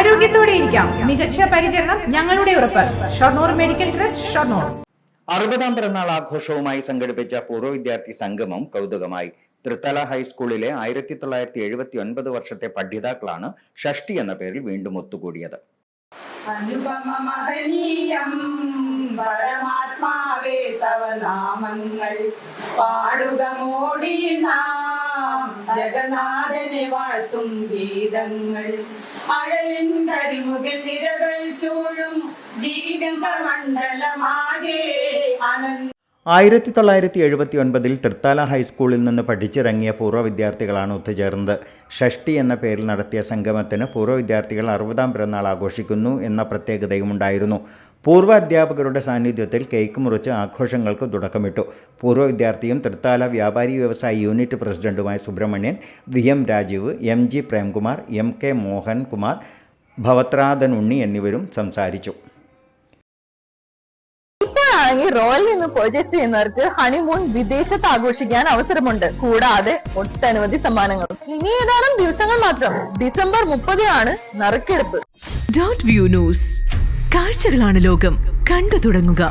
ആരോഗ്യത്തോടെ ഇരിക്കാം. മികച്ച പരിചരണം ഞങ്ങളുടെ ഉറപ്പ്. Shoranur medical trust Shoranur. അറുപതാം പിറന്നാൾ ആഘോഷവുമായി സംഘടിപ്പിച്ച പൂർവ വിദ്യാർത്ഥി സംഗമം കൗതുകമായി. തൃത്തല ഹൈസ്കൂളിലെ ആയിരത്തി തൊള്ളായിരത്തി എഴുപത്തി ഒൻപത് വർഷത്തെ പഠിതാക്കളാണ് ഷഷ്ടി എന്ന പേരിൽ വീണ്ടും ഒത്തുകൂടിയത്. അനുപമമഹനീയം പരമാത്മാവേ തവ നാമങ്ങൾ പാടുക മോടി നാം. ജഗന്നാഥനെ വാഴ്ത്തും ഗീതങ്ങൾ. അഴലിൻ കരിമുകിൽ നിരകൾ ചൂഴും ജീവിത മണ്ഡലമാകെ അനന്ത ആയിരത്തി തൊള്ളായിരത്തി എഴുപത്തി ഒൻപതിൽ തൃത്താല ഹൈസ്കൂളിൽ നിന്ന് പഠിച്ചിറങ്ങിയ പൂർവ വിദ്യാർത്ഥികളാണ് ഒത്തുചേർന്നത്. ഷഷ്ടി എന്ന പേരിൽ നടത്തിയ സംഗമത്തിന് പൂർവ വിദ്യാർത്ഥികൾ അറുപതാം പിറന്നാൾ ആഘോഷിക്കുന്നു എന്ന പ്രത്യേകതയുമുണ്ടായിരുന്നു. പൂർവ അധ്യാപകരുടെ സാന്നിധ്യത്തിൽ കേക്ക് മുറിച്ച് ആഘോഷങ്ങൾക്ക് തുടക്കമിട്ടു. പൂർവ വിദ്യാർത്ഥിയും തൃത്താല വ്യാപാരി വ്യവസായ യൂണിറ്റ് പ്രസിഡന്റുമായ Subramanian V. M. Rajeev M. G. Premkumar M. K. Mohankumar ഭവത്രാധൻ Unni എന്നിവരും സംസാരിച്ചു. ഇപ്പോഴാണെങ്കിൽ റോയൽ നിന്ന് പർച്ചേസ് ചെയ്യുന്നവർക്ക് ഹണിമൂൺ വിദേശത്ത് ആഘോഷിക്കാൻ അവസരമുണ്ട്. കൂടാതെ ഒട്ടനവധി സമ്മാനങ്ങളും. ഇനി ഏതാനും ദിവസങ്ങൾ മാത്രം. ഡിസംബർ മുപ്പതിനാണ് നറുക്കെടുപ്പ്. ഡോട്ട് വ്യൂ ന്യൂസ് കാഴ്ചകളാണ് ലോകം. കണ്ടു തുടങ്ങുക.